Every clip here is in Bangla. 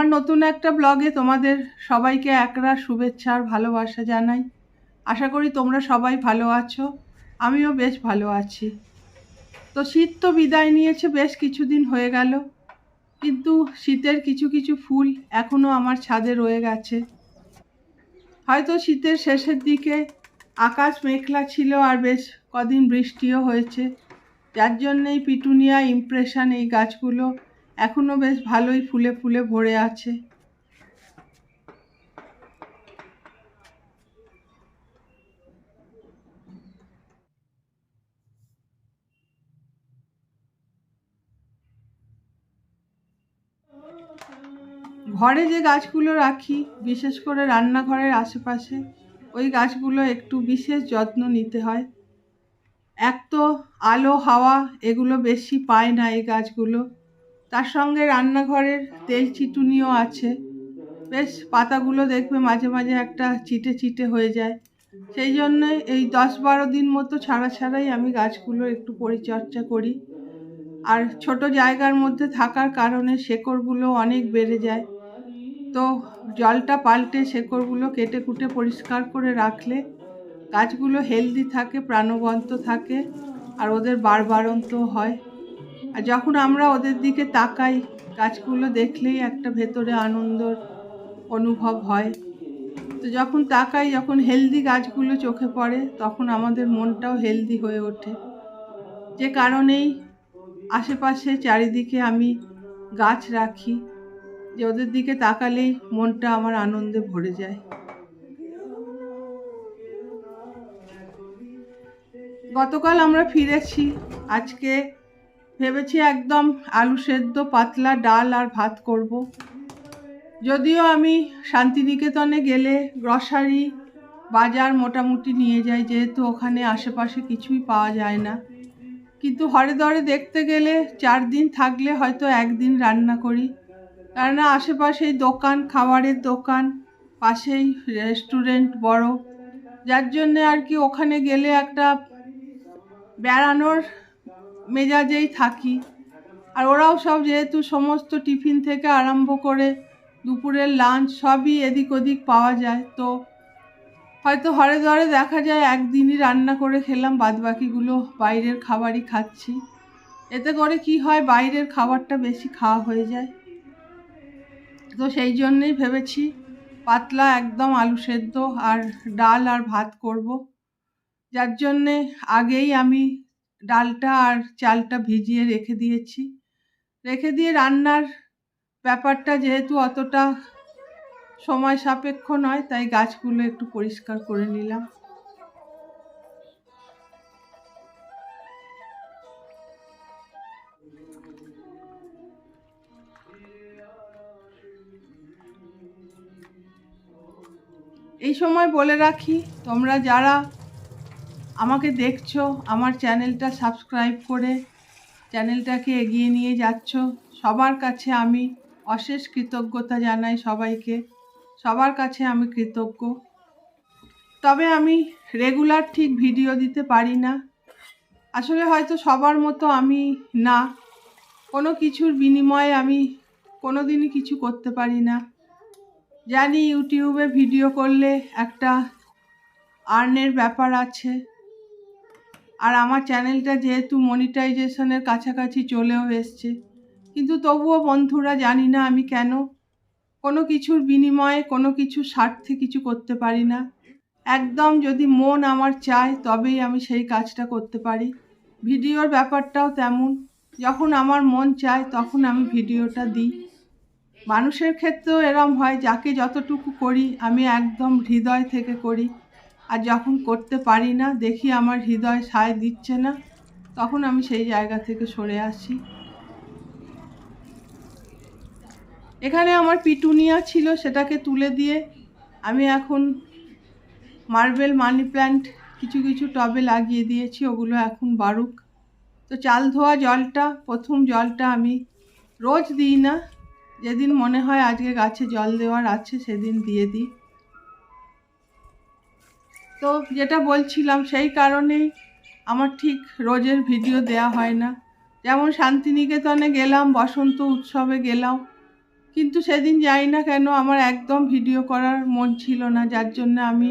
আমার নতুন একটা ব্লগে তোমাদের সবাইকে একরা শুভেচ্ছা আর ভালোবাসা জানাই। আশা করি তোমরা সবাই ভালো আছো, আমিও বেশ ভালো আছি। তো শীত তো বিদায় নিয়েছে, বেশ কিছুদিন হয়ে গেল। কিন্তু শীতের কিছু কিছু ফুল এখনও আমার ছাদে রয়ে গেছে। হয়তো শীতের শেষের দিকে আকাশ মেঘলা ছিল আর বেশ কদিন বৃষ্টিও হয়েছে। যার জন্যেই পিটুনিয়া ইমপ্রেশন এই গাছগুলো এখনও বেশ ভালোই ফুলে ফুলে ভরে আছে। ঘরে যে গাছগুলো রাখি, বিশেষ করে রান্নাঘরের আশেপাশে, ওই গাছগুলো একটু বিশেষ যত্ন নিতে হয়। এক তো আলো, হাওয়া, এগুলো বেশি পায় না এই গাছগুলো। তার সঙ্গে রান্নাঘরের তেল চিটুনিও আছে। বেশ, পাতাগুলো দেখবে মাঝে মাঝে একটা চিটে চিটে হয়ে যায়। সেই জন্য এই দশ বারো দিন মতো ছাড়া ছাড়াই আমি গাছগুলো একটু পরিচর্যা করি। আর ছোট জায়গার মধ্যে থাকার কারণে শেকড়গুলো অনেক বেড়ে যায়। তো জলটা পাল্টে শেকড়গুলো কেটে কুটে পরিষ্কার করে রাখলে গাছগুলো হেলদি থাকে, প্রাণবন্ত থাকে, আর ওদের বাড়বাড়ন্ত হয়। আর যখন আমরা ওদের দিকে তাকাই, গাছগুলো দেখলেই একটা ভেতরে আনন্দর অনুভব হয়। তো যখন তাকাই, যখন হেলদি গাছগুলো চোখে পড়ে, তখন আমাদের মনটাও হেলদি হয়ে ওঠে। যে কারণেই আশেপাশে চারিদিকে আমি গাছ রাখি, যে ওদের দিকে তাকালেই মনটা আমার আনন্দে ভরে যায়। গতকাল আমরা ফিরেছি, আজকে ভেবেছি একদম আলু সেদ্ধ, পাতলা ডাল আর ভাত করব। যদিও আমি শান্তিনিকেতনে গেলে গ্রসারি বাজার মোটামুটি নিয়ে যাই, যেহেতু ওখানে আশেপাশে কিছুই পাওয়া যায় না। কিন্তু হরে দরে দেখতে গেলে চার দিন থাকলে হয়তো একদিন রান্না করি। কেননা আশেপাশেই দোকান, খাবারের দোকান, পাশেই রেস্টুরেন্ট বড়। যার জন্যে আর কি ওখানে গেলে একটা বেড়ানোর মেজাজেই থাকি। আর ওরাও সব যেহেতু সমস্ত টিফিন থেকে আরম্ভ করে দুপুরের লাঞ্চ সবই এদিক ওদিক পাওয়া যায়, তো হয়তো হরে ধরে দেখা যায় একদিনই রান্না করে খেলাম, বাদবাকিগুলো বাইরের খাবারই খাচ্ছি। এতে করে কি হয়, বাইরের খাবারটা বেশি খাওয়া হয়ে যায়। তো সেই জন্যেই ভেবেছি পাতলা একদম আলু সেদ্ধ আর ডাল আর ভাত করব। যার জন্যে আগেই আমি ডালটা আর চালটা ভিজিয়ে রেখে দিয়েছি। রেখে দিয়ে রান্নার ব্যাপারটা যেহেতু অতটা সময় সাপেক্ষ নয়, তাই গাছগুলো একটু পরিষ্কার করে নিলাম। এই সময় বলে রাখি, তোমরা যারা আমাকে দেখছ, আমার চ্যানেলটা সাবস্ক্রাইব করে চ্যানেলটাকে এগিয়ে নিয়ে যাচ্ছ। সবার কাছে আমি অশেষ কৃতজ্ঞতা জানাই সবাইকে। সবার কাছে আমি কৃতজ্ঞ। তবে আমি রেগুলার ঠিক ভিডিও দিতে পারি না। আসলে হয়তো সবার মতো আমি না। কোনো কিছুর বিনিময়ে আমি কোনো দিনই কিছু করতে পারি না। জানি ইউটিউবে ভিডিও করলে একটা আর্নের ব্যাপার আছে। আর আমার চ্যানেলটা যেহেতু মনিটাইজেশনের কাছাকাছি চলেও এসছে, কিন্তু তবুও বন্ধুরা জানি না আমি কেন। কোনো কিছুর বিনিময়ে কোনো কিছু স্বার্থে কিছু করতে পারি না। একদম যদি মন আমার চায়, তবেই আমি সেই কাজটা করতে পারি। ভিডিওর ব্যাপারটাও তেমন। যখন আমার মন চায়, তখন আমি ভিডিওটা দিই। মানুষের ক্ষেত্রেও এরম হয়, যাকে যতটুকু করি, আমি একদম হৃদয় থেকে করি। আর যখন করতে পারি না, দেখি আমার হৃদয় সায় দিচ্ছে না, তখন আমি সেই জায়গা থেকে সরে আসি। এখানে আমার পিটুনিয়া ছিল, সেটাকে তুলে দিয়ে আমি এখন মার্বেল মানি প্ল্যান্ট, কিছু কিছু টবে লাগিয়ে দিয়েছি, ওগুলো এখন বাড়ুক। তো চাল ধোয়া জলটা, প্রথম জলটা আমি রোজ দিই না, যেদিন মনে হয় আজকে গাছে জল দেওয়ার আছে, সেদিন দিয়ে দিই। তো যেটা বলছিলাম, সেই কারণেই আমার ঠিক রোজের ভিডিও দেয়া হয় না। যেমন শান্তিনিকেতনে গেলাম, বসন্ত উৎসবে গেলাম, কিন্তু সেদিন যাই না কেন আমার একদম ভিডিও করার মন ছিল না। যার জন্য আমি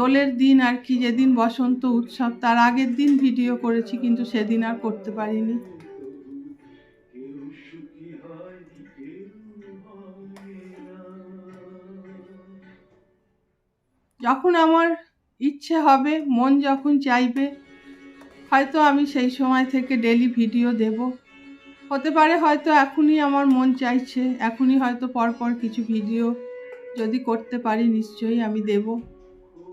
দোলের দিন আর কি, যেদিন বসন্ত উৎসব, তার আগের দিন ভিডিও করেছি, কিন্তু সেদিন আর করতে পারিনি। যখন আমার ইচ্ছে হবে, মন যখন চাইবে, হয়তো আমি সেই সময় থেকে ডেলি ভিডিও দেব। হতে পারে হয়তো এখনই আমার মন চাইছে, এখনই হয়তো পরপর কিছু ভিডিও যদি করতে পারি নিশ্চয়ই আমি দেব।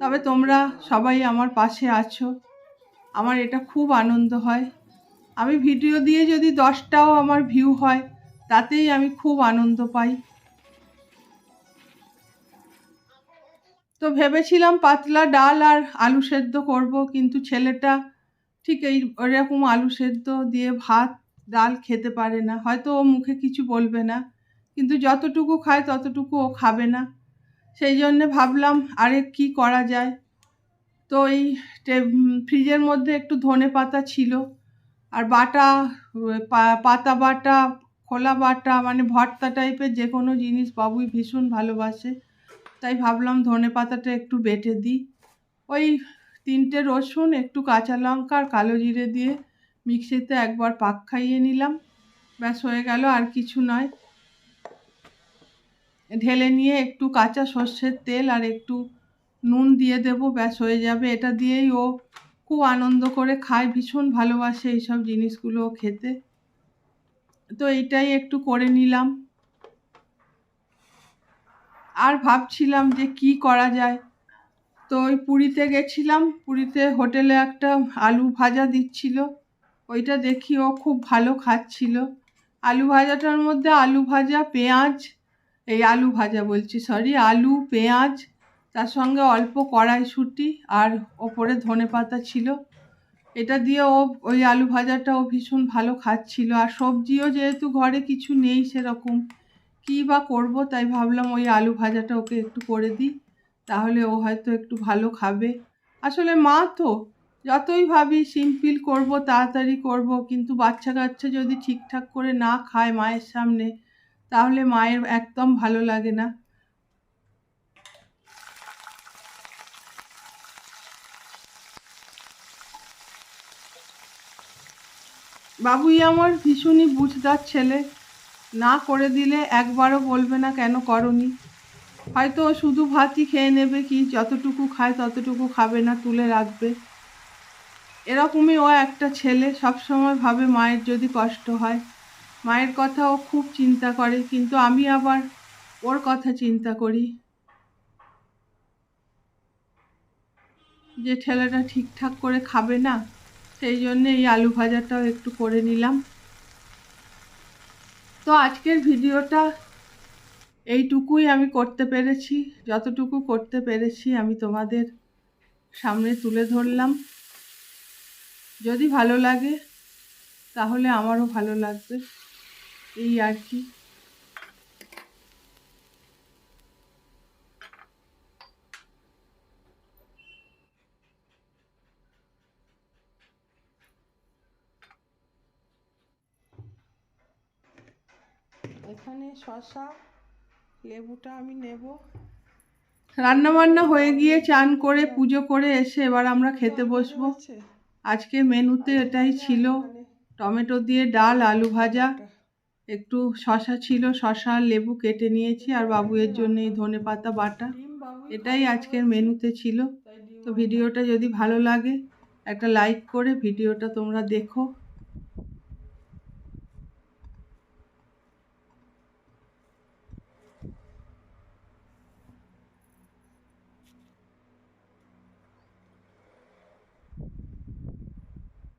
তবে তোমরা সবাই আমার পাশে আছো, আমার এটা খুব আনন্দ হয়। আমি ভিডিও দিয়ে যদি দশটাও আমার ভিউ হয়, তাতেই আমি খুব আনন্দ পাই। তো ভেবেছিলাম পাতলা ডাল আর আলু সেদ্ধ করব, কিন্তু ছেলেটা ঠিক এই ওরকম আলু সেদ্ধ দিয়ে ভাত, ডাল খেতে পারে না। হয়তো ও মুখে কিছু বলবে না, কিন্তু যতটুকু খায় ততটুকু ও খাবে না। সেই জন্যে ভাবলাম, আরে কি করা যায়? তো এই ফ্রিজের মধ্যে একটু ধনে পাতা ছিল, আর বাটা পাতা বাটা, খোলা বাটা মানে ভর্তা টাইপের যে কোনো জিনিস বাবুই ভীষণ ভালোবাসে। তাই ভাবলাম ধনে পাতাটা একটু বেটে দিই। ওই তিনটে রসুন, একটু কাঁচা লঙ্কা আর কালো জিরে দিয়ে মিক্সিতে একবার পাক খাইয়ে নিলাম। ব্যাস হয়ে গেল, আর কিছু নয়। ঢেলে নিয়ে একটু কাঁচা সর্ষের তেল আর একটু নুন দিয়ে দেবো, ব্যাস হয়ে যাবে। এটা দিয়েই ও খুব আনন্দ করে খায়, ভীষণ ভালোবাসে এইসব জিনিসগুলো খেতে। তো এইটাই একটু করে নিলাম। আর ভাবছিলাম যে কি করা যায়। তো ওই পুরীতে গেছিলাম, পুরীতে হোটেলে একটা আলু ভাজা দিচ্ছিল। ওইটা দেখি ও খুব ভালো খাচ্ছিল। আলু ভাজাটার মধ্যে আলু ভাজা, পেঁয়াজ, এই আলু ভাজা বলছি সরি আলু, পেঁয়াজ, তার সঙ্গে অল্প কড়াইশুঁটি আর ওপরে ধনে পাতা ছিল। এটা দিয়ে ও ওই আলু ভাজাটা ও ভীষণ ভালো খাচ্ছিল। আর সবজিও যেহেতু ঘরে কিছু নেই সেরকম। কী বা করব তাই ভাবলাম ওই আলু ভাজাটা ওকে একটু করে দিই, তাহলে ও হয়তো একটু ভালো খাবে। আসলে মা তো, যতই ভাবি সিম্পল করব, তাড়াতাড়ি করব, কিন্তু বাচ্চা কাচ্চা যদি ঠিকঠাক করে না খায় মায়ের সামনে, তাহলে মায়ের একদম ভালো লাগে না। বাবুই আমার ভীষণই বুঝদার ছেলে। না করে দিলে একবারও বলবে না কেন করনি। হয়তো শুধু ভাতই খেয়ে নেবে, কি যতটুকু খায় ততটুকু খাবে না, তুলে রাখবে। এরকমই ও একটা ছেলে, সবসময় ভাবে মায়ের যদি কষ্ট হয়। মায়ের কথা ও খুব চিন্তা করে, কিন্তু আমি আবার ওর কথা চিন্তা করি। যে ছেলেটা ঠিকঠাক করে খাবে না, সেই জন্য এই আলু ভাজাটাও একটু করে নিলাম। তো আজকের ভিডিওটা এইটুকুই আমি করতে পেরেছি। যতটুকু করতে পেরেছি আমি তোমাদের সামনে তুলে ধরলাম। যদি ভালো লাগে, তাহলে আমারও ভালো লাগবে। এই আর কি। এখানে শশা লেবুটা আমি নেব। রান্না বান্না হয়ে গিয়ে চান করে পুজো করে এসে এবার আমরা খেতে বসবো। আজকে মেনুতে এটাই ছিল টমেটো দিয়ে ডাল আলু ভাজা। একটু শশা ছিল শশা আর লেবু কেটে নিয়েছি আর বাবুয়ের জন্য এই ধনে পাতা বাটা। এটাই আজকের মেনুতে ছিল। তো ভিডিওটা যদি ভালো লাগে একটা লাইক করে ভিডিওটা তোমরা দেখো।